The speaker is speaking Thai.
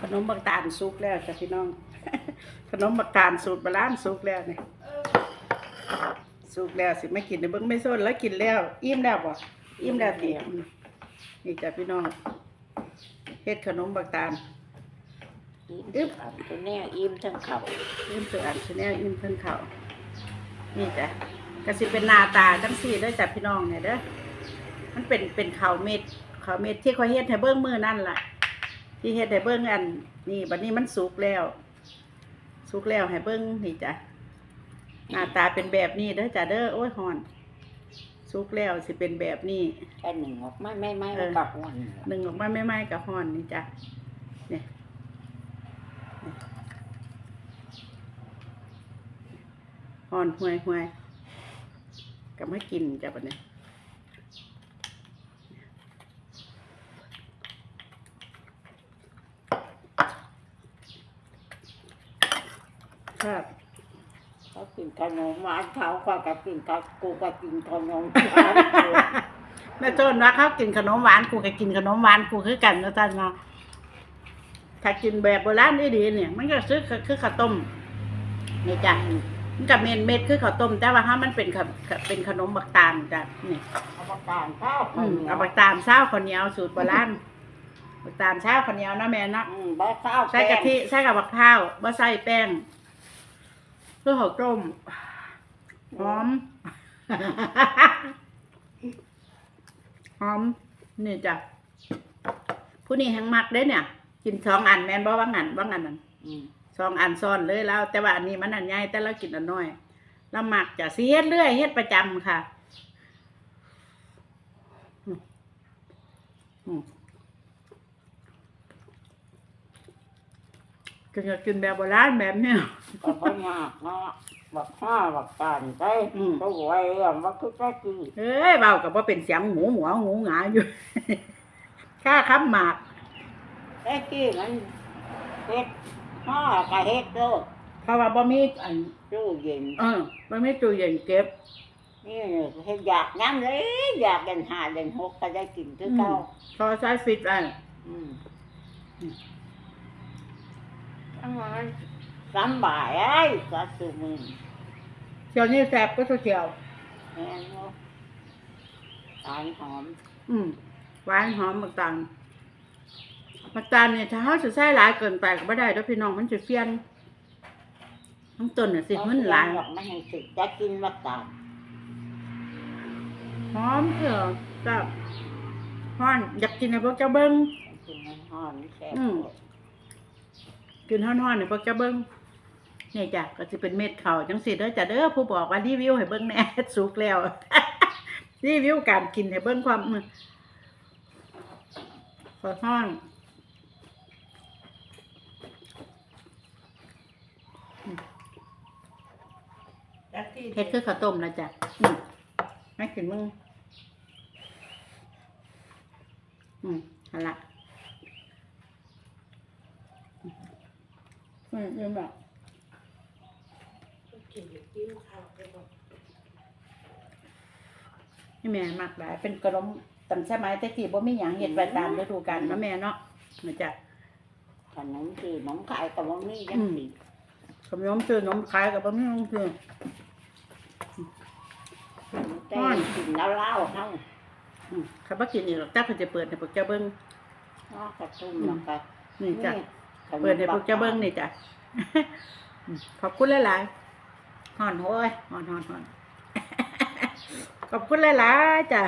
ขนมบักตาลสุกแล้วจ้ะพี่น้อง ขนมบักตาลสูตรโบราณสุกแล้วนี่สุกแล้วสิไม่กินในเบิ้งไม่ส้นแล้วกินแล้ว อิ่มแล้วบ่อิ่มแล้วติอืมนี่จ้ะพี่น้องเฮ็ดขนมบักตาลอิ่มอันตัวเนี้ยอิ่มทั้งเขาอิ่มเสืออันชแนลอิ่มเพิ่นเขานี่จ้ะก็สิเป็นหน้าตาจังซี่เด้อจ้ะพี่น้องเนี่ยเด้อมันเป็นเป็นข้าวเม็ดข้าวเม็ดที่เขาเฮ็ดให้เบิ่งมื้อนั่นล่ะ ที่เฮ็ดให้เบิ่งอัน นี่บัดนี้มันสุกแล้ว สุกแล้วให้เบิ่งนี่จ้ะหน้าตาเป็นแบบนี้เด้อจ้ะเด้อโอ้ยฮ้อน สุกแล้วสิเป็นแบบนี้แค่หนึ่งออกไม่ไม่ไม่เออ กับวันหนึ่งออกมาไม่ไหม้กับฮ้อนนี่จ้ะเนี่ยฮ้อนห่วยห่วยก็มากินจ้ะบัดนี้ ครับเขากินขนมหวานเขาก็กับกินกับกูก็กินขนมหวานแม่โจ้นว่าเขากินขนมหวานกูก็กินขนมหวานกูคือกันนะท่านเนาะถ้ากินแบบโบราณดีๆเนี่ย มันก็ซื้อคือข้าวต้มนี่จ้ะมันกับเม็ดเม็ดคือข้าวต้ม แต่ว่าถ้ามันเป็นขเป็นขนมบักตาลจ้ะนี่เอามาการข้าวอืมเอาบักตาลเศร้าข้าวเหนียวสูตรโบราณบักตาลเศร้าข้าวเหนียวนะแม่เนาะอืมบ้าข้าวใส่กะทิใส่กับบักข้าวบ่ใส่แป้ง เพื่อข้าวต้มหอม หอม นี่จ้ะ ผู้นี้แหงมักเด้เนี่ย กินสองอันแม่นบ่ว่างอันว่างอันนั่นอืมสองอันซ้อนเลยแล้ว แต่ว่าอันนี้มันอันใหญ่แต่เรากินอันน้อยเรามักจะสิเฮ็ดเรื่อยเฮ็ดประจำค่ะ อืมอืม กินก็กินแบบโบราณแบบเนี้ย ก็พยากเนาะบักข้าบักตาลไปอืม ก็ไว้เรื่องว่าคือแค่กี่เอ้ยเบากับว่าเป็นเสียงหมูหัวหมูหงาอยู่ ค่าคำหมาก แค่กี่มันเฮ็ดข้าวกับเฮ็ดโลดเพราะว่าบ่มีอันตู้เย็นเออบ่มีตู้เย็นเก็บ นี่เฮ็ดอยากน้ำเลยอยากเดินหาเดินหกก็ได้กินคือเก่าพอใช้ฟิตไว้อืมอืม ทั้งนั้นสำบายไอ้ก็สุมือเที่ยวนี้แซ่บก็เที่ยวแม่นบ่ตาลหอมอืมหวานหอมมักตาลมักตาลเนี่ยถ้าเฮาสิใส่หลายเกินไปก็บ่ได้เด้อพี่น้องมันสิเฟี้ยนทั้งต้นน่ะสิมันหลายหรอกไม่ให้สิจะกินมะตาลหอมเถอะจ้ะฮ้อนอยากกินให้พวกเจ้าเบิ่งกินมันหอมแซ่บอืม กินฮ้อนๆให้พวกเจ้าเบิ่งนี่จ้ะก็สิเป็นเม็ดข้าวจังซี่เด้อจ้ะเด้อผู้บอกว่ารีวิวให้เบิ่งแหน่สุกแล้วรีวิวการกินให้เบิ่งความมือขอห้อนเฮ็ดคือข้าวต้มนะจ๊ะอืมให้กินมึง อืมเอาละ อืมอืมแบบนี่แม่มักหลายเป็นขนมตั้งสมัยแต่กี้บ่มีหยังเฮ็ดไว้ตามฤดูกาลเนาะแม่เนาะนะจ๊ะขนมคือน้องขายกับว่ามีจัอืงมสิขนมซื้อนมขายกับบ่มีนมซื้อแต่กินแล้วเล่าเฮาอืมเขาบ่กินอีกหรอกแต่เพิ่นจะเปิดให้พวกเจ้าเบิ่งเนาะกระตุ้มแล้วก็นี่จ้ะขนม เปิดให้พวกเจ้าเบิ่งนี่จ้ะอืมขอบคุณหลายๆฮ้อนโอ้ยฮ้อนฮ้อนฮ้อนขอบคุณหลายๆจ้ะ